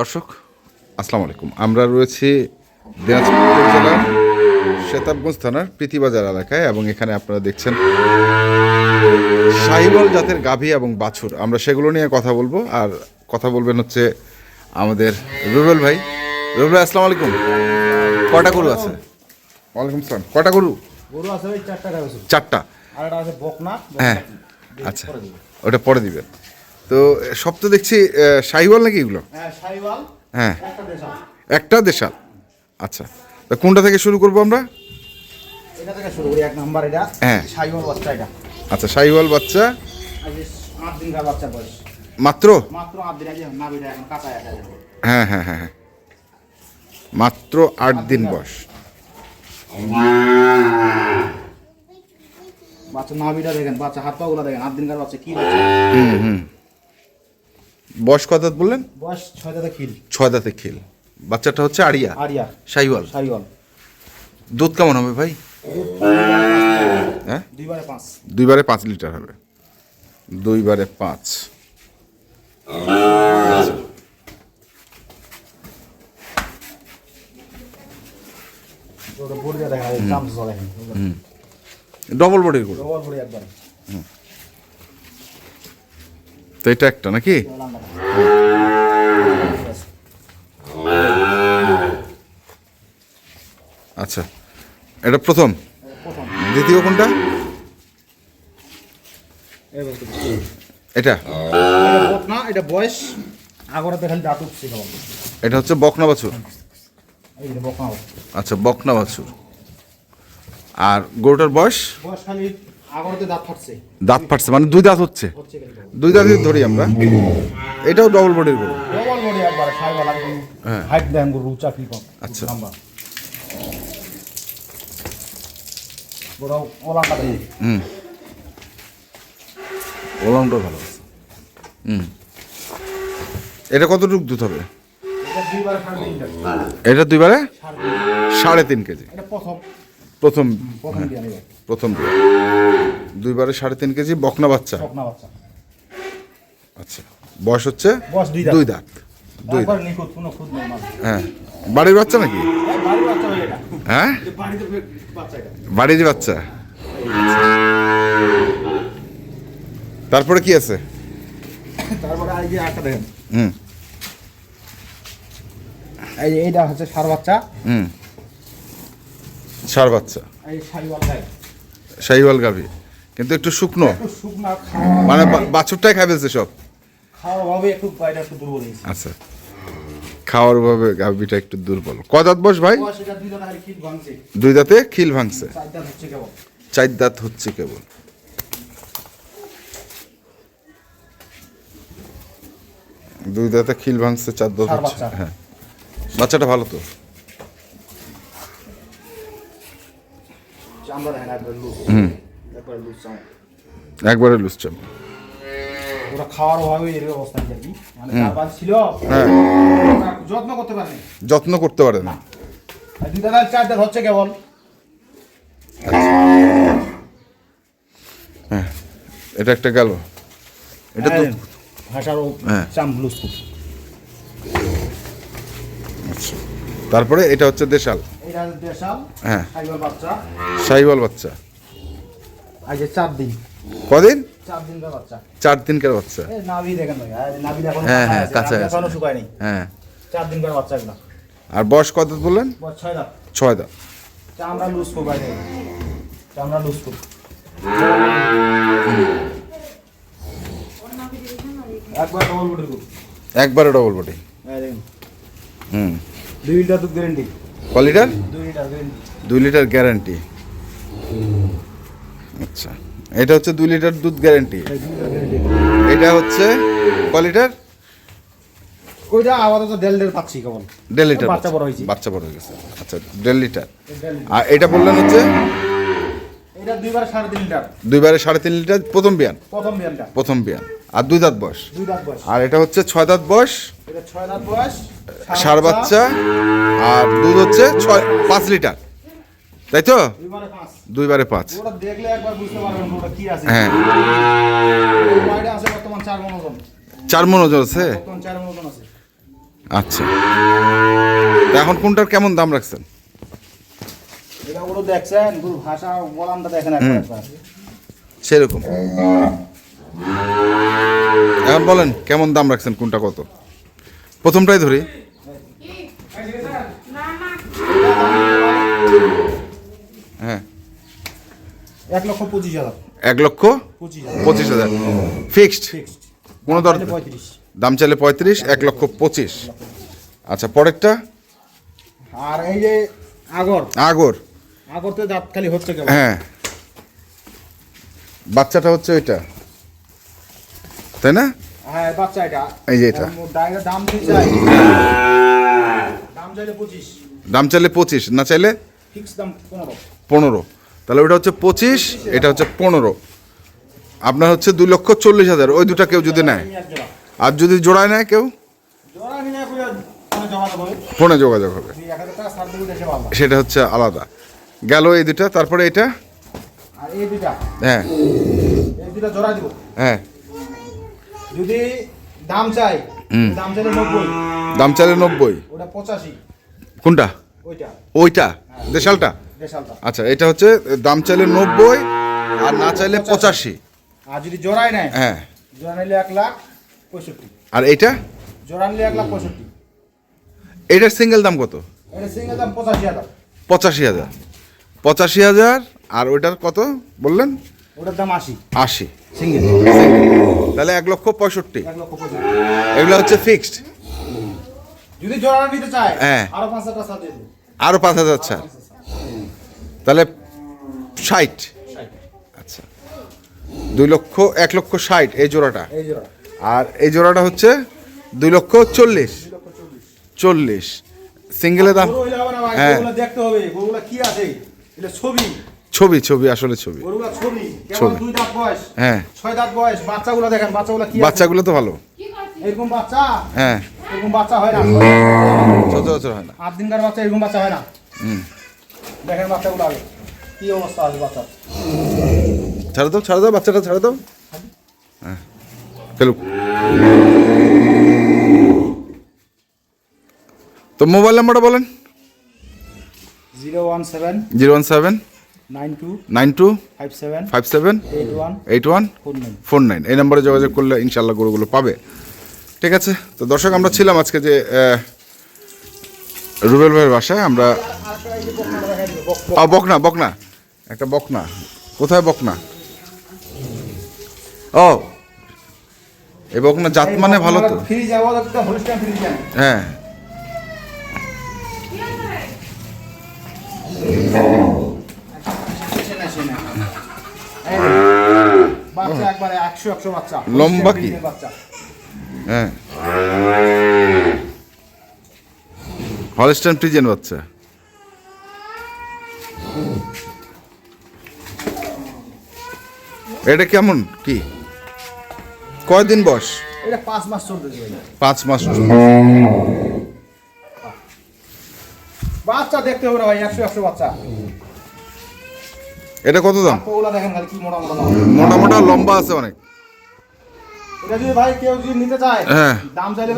দর্শক আসসালামু আলাইকুম। আমরা রয়েছি দিনাজপুর জেলার শেতাবগঞ্জ থানার প্রীতিবাজার এলাকায় এবং এখানে আপনারা দেখছেন সাহিবল জাতের গাভী এবং বাছুর। আমরা সেগুলো নিয়ে কথা বলব। আর কথা বলবেন হচ্ছে আমাদের রুবেল ভাই। রুবেল ভাই আসসালামু আলাইকুম। কটা গরু আছে? ওয়ালাইকুম আসসালাম কটা গরু? গরু আছে চারটা চারটা। আর একটা আছে বকনা। হ্যাঁ আচ্ছা। ওটা পরে দিবেন। তো সব তো দেখছি সাহিওয়াল নাকি এগুলো? হ্যাঁ হ্যাঁ। একটা দেশাল। আচ্ছা। তা কোনটা থেকে শুরু করব আমরা? হ্যাঁ। আচ্ছা সাহিওয়াল বাচ্চা। মাত্র? হ্যাঁ হ্যাঁ হ্যাঁ হ্যাঁ। মাত্র আট দিন বয়স। বাচ্চা নাভিটা দেখেন বাচ্চা হাত পাগুলো দেখেন আট দিন কার বাচ্চা কি বাচ্চা। হুম হুম। বয়স কত দাঁত বললেন? বয়স ছয় দাদা খিল। ছয় দাঁতে খিল। বাচ্চাটা হচ্ছে আড়িয়া আরিয়া। সাহিওয়াল সাইওয়াল দুধ কেমন হবে ভাই? হ্যাঁ? দুইবারে পাঁচ। দুইবারে পাঁচ লিটার হবে। দুইবারে পাঁচ। বড়ি ডবল বডির গরু। ডবল বড়ি একবার তো এটা একটা নাকি? আচ্ছা এটা প্রথম। দ্বিতীয় কোনটা? এটা। এটা এটা বয়স দাঁত এটা হচ্ছে বকনা বাছুর। আচ্ছা বকনা বাছুর। আর গরুটার বয়স? বয়স খালি আগরতে দাঁত ফাটছে। মানে দুই দাঁত হচ্ছে। দুই দাঁতই ধরি আমরা। এটাও ডবল বডির গরু। ডবল বডি একবার হ্যাঁ। হাইট দেন গরু চাকরি কম। আচ্ছা। হুম। ওলামটা ভালো হুম। এটা কতটুকু দুধ হবে? এটা দুইবার সাড়ে তিন। কেজি। এটা প্রথম প্রথম দুই দুইবারে সাড়ে তিন কেজি বকনা বাচ্চা। আচ্ছা বয়স হচ্ছে দুই দাঁত। দুই হ্যাঁ বাড়ির বাচ্চা নাকি? এই বাড়ির বাচ্চা হয়ে হ্যাঁ? বাড়ির বাচ্চা। তারপরে কি আছে? তারপরে এই যে একটা দেখেন। হুম। এই এইটা হচ্ছে সার বাচ্চা। হুম। ষাড় বাচ্চা। শাহিওয়াল গাভি। কিন্তু একটু শুকনো। মানে বাছুরটাই ফেলছে সব। আচ্ছা। খাওয়ার ভাবে গাভিটা একটু দুর্বল। কদাত বস ভাই? দুই দাঁত খালি ভাঙছে। চার দাঁত হচ্ছে কেবল। চার দাঁত হচ্ছে কেবল। দুই দাঁতে খিল ভাঙছে চার দাঁত হচ্ছে হ্যাঁ। বাচ্চাটা ভালো তো? দেখেন একবার লুজ ওরা খাওয়ার অভাবে এর অবস্থা কি মানে ছিল হ্যাঁ। যত্ন করতে পারেনি যত্ন করতে পারে না। দুই দাদা চার হচ্ছে কেবল। হ্যাঁ। এটা একটা গেল। এটা তো ভাষারও হ্যাঁ। চাম খুব আচ্ছা। তারপরে এটা হচ্ছে দেশাল। এটা দেশাল হ্যাঁ। বাচ্চা। শাহিওয়াল বাচ্চা। আজ চার দিন। কদিন? চার দিন কার বাচ্চা। চার দিনকার বাচ্চা। নাভি দেখেন ভাই আর নাভি এখন হ্যাঁ, হ্যাঁ, কাঁচা এখনও শুকায়নি। হ্যাঁ। চার দিন কার বাচ্চা এগুলা। আর বয়স কত বললেন? ছয় দাঁত। ছয় দাঁত। চামড়া লুজ খুব চামড়া লুজ খুব একবার ডবল একবারে ডবল বডি হুম। দুই লিটার দুধ গ্যারেন্টি ক লিটার? দুই লিটার গ্যারেন্টি। আচ্ছা এটা হচ্ছে দুই লিটার দুধ গ্যারান্টি। এটা হচ্ছে ক লিটার? আপাতত দেড় লিটার পাচ্ছি কেবল। দেড় লিটার বাচ্চা বড় হয়েছে। বাচ্চা বড় হয়ে গেছে। আচ্ছা দেড় লিটার। দেড় লিটার। আর এটা বললেন হচ্ছে? এটা দুইবার সাড়ে তিন লিটার। দুইবারে সাড়ে তিন লিটার প্রথম বিয়ান। প্রথম বিয়ানটা। প্রথম বিয়ান। আর দুই দাঁত বয়স। আর এটা হচ্ছে ছয় দাঁত বয়স। ষাড় বাচ্চা। আর দুধ হচ্ছে ছয় পাঁচ লিটার। তাই তো? দুইবারে পাঁচ। হ্যাঁ। চার মন ওজন। আছে? আচ্ছা। এখন কোনটার কেমন দাম রাখছেন? সেরকম। এখন বলেন কেমন দাম রাখছেন কোনটা কত? প্রথমটাই ধরি। হ্যাঁ। এক লক্ষ পঁচিশ হাজার। এক লক্ষ পঁচিশ হাজার। ফিক্সড? কোনো দর দাম চাইলে পঁয়ত্রিশ। এক লক্ষ পঁচিশ। আচ্ছা পরেরটা? আর এই যে আগর। আগর। আগর তো দাঁত খালি হচ্ছে হ্যাঁ। বাচ্চাটা হচ্ছে ওইটা। তাই না? হ্যাঁ বাচ্চা এটা। এই যে এটা। দাম চাই? দাম চাইলে পঁচিশ। দাম চাইলে পঁচিশ না চাইলে ফিক্স দাম পনেরো। পনেরো। তাহলে ওইটা হচ্ছে পঁচিশ এটা হচ্ছে পনেরো। আপনার হচ্ছে দুই লক্ষ চল্লিশ হাজার। ওই দুটা কেউ যদি নেয়। আর যদি জোড়ায় নেয় কেউ? ফোনে যোগাযোগ হবে। সেটা হচ্ছে আলাদা। গেল এই দুটা তারপরে এটা? হ্যাঁ। হ্যাঁ। যদি দাম চাই দাম চাইলে নব্বই। দাম চাইলে নব্বই। ওটা পঁচাশি। কোনটা? ওইটা। ওইটা? দেশালটা? দেশালটা। আচ্ছা এটা হচ্ছে দাম চাইলে নব্বই আর না চাইলে পঁচাশি। আর যদি জোড়াই নেয় হ্যাঁ। জোড়া নিলে এক লাখ পঁয়ষট্টি। আর এইটা? জোড়া নিলে এক লাখ পঁয়ষট্টি। এটার সিঙ্গেল দাম কত? এটা সিঙ্গেল দাম পঁচাশি হাজার। পঁচাশি হাজার। পঁচাশি হাজার আর ওইটার কত বললেন? ওটার দাম আশি। আশি। সিঙ্গেল তাহলে এক লক্ষ পঁয়ষট্টি। এগুলো হচ্ছে ফিক্সড যদি জোড়া নিতে চায় হ্যাঁ। আরও পাঁচ হাজার দিয়ে আরও পাঁচ হাজার ছাড় তাহলে ষাট। আচ্ছা। দুই লক্ষ এক লক্ষ ষাট এই জোড়াটা। আর এই জোড়াটা হচ্ছে দুই লক্ষ চল্লিশ। চল্লিশ। সিঙ্গেলের দাম হ্যাঁ। দেখতে হবে। কি আছে? ছবি। ছবি ছবি আসলে ছবি। ছবি। হ্যাঁ। ছয় দাঁত বয়স? বাচ্চাগুলো দেখেন বাচ্চাগুলো কি বাচ্চাগুলো তো ভালো। এরকম বাচ্চা? হ্যাঁ। এরকম বাচ্চা হয় না? হয় না। আট দিনকার বাচ্চা এরকম বাচ্চা হয় না? হুম। দেখেন বাচ্চাগুলো আগে। কি অবস্থা আছে বাচ্চা ছাড়ে দাও ছাড়ে দাও বাচ্চাটা ছাড়ে দাও হ্যাঁ। ফেলুক তো মোবাইল নাম্বারটা বলেন। Zero one seven zero one seven nine two five seven eight one four nine এই নম্বরে যোগাযোগ করলে ইনশাল্লাহ গরুগুলো পাবে ঠিক আছে তো দর্শক আমরা ছিলাম আজকে যে রুবেল ভাইয়ের বাসায় আমরা বকনা বকনা একটা বকনা কোথায় বকনা ও এই বকনা জাত মানে ভালো তো ফ্রি বাচ্চা একবারে একশো একশো বাচ্চা। লম্বা কি? বাচ্চা। হ্যাঁ। হলস্টাইন প্রিজেন বাচ্চা। এটা কেমন? কি? কয়দিন বয়স? এটা পাঁচ মাস চলতেছে পাঁচ মাস বাচ্চা দেখতে হবে ভাই একশো একশো বাচ্চা। এটা কত দাম? মোটা মোটা লম্বা আছে অনেক। এটা যদি ভাই কেউ যদি নিতে চায় হ্যাঁ। দাম চাইলে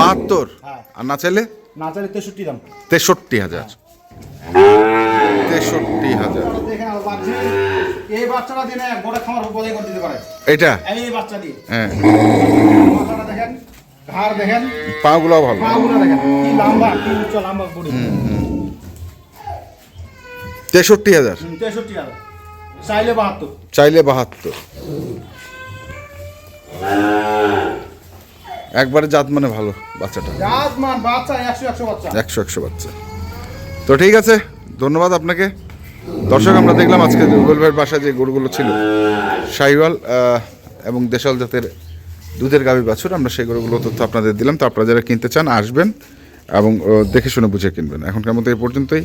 বাহাত্তর। হ্যাঁ। আর না চাইলে? না চাইলে তেষট্টি দাম। তেষট্টি হাজার। তেষট্টি হাজার। দেখেন এই বাচ্চাটা দিয়ে না গোটা খামার বোঝাই করে দিতে পারে। এটা? এই বাচ্চা দিয়ে। হ্যাঁ। মাথাটা দেখেন ঘাড় দেখেন। পাগুলো ভালো। পাগুলো দেখেন কি লম্বা কি উচ্চ লম্বা বডি। তেষট্টি হাজার। তেষট্টি হাজার। চাইলে বাহাত্তর। চাইলে বাহাত্তর। একবারে জাত মানে ভালো বাচ্চাটা। মান বাচ্চা একশো একশো বাচ্চা। একশো একশো বাচ্চা। তো ঠিক আছে ধন্যবাদ আপনাকে। দর্শক আমরা দেখলাম আজকে রুবেল ভাইয়ের বাসায় যে গরুগুলো ছিল। শাহিওয়াল এবং দেশাল জাতের দুধের গাবি বাছুর আমরা সেই গরুগুলো তথ্য আপনাদের দিলাম। তো আপনারা যারা কিনতে চান আসবেন এবং দেখে শুনে বুঝে কিনবেন। এখনকার মতো এই পর্যন্তই।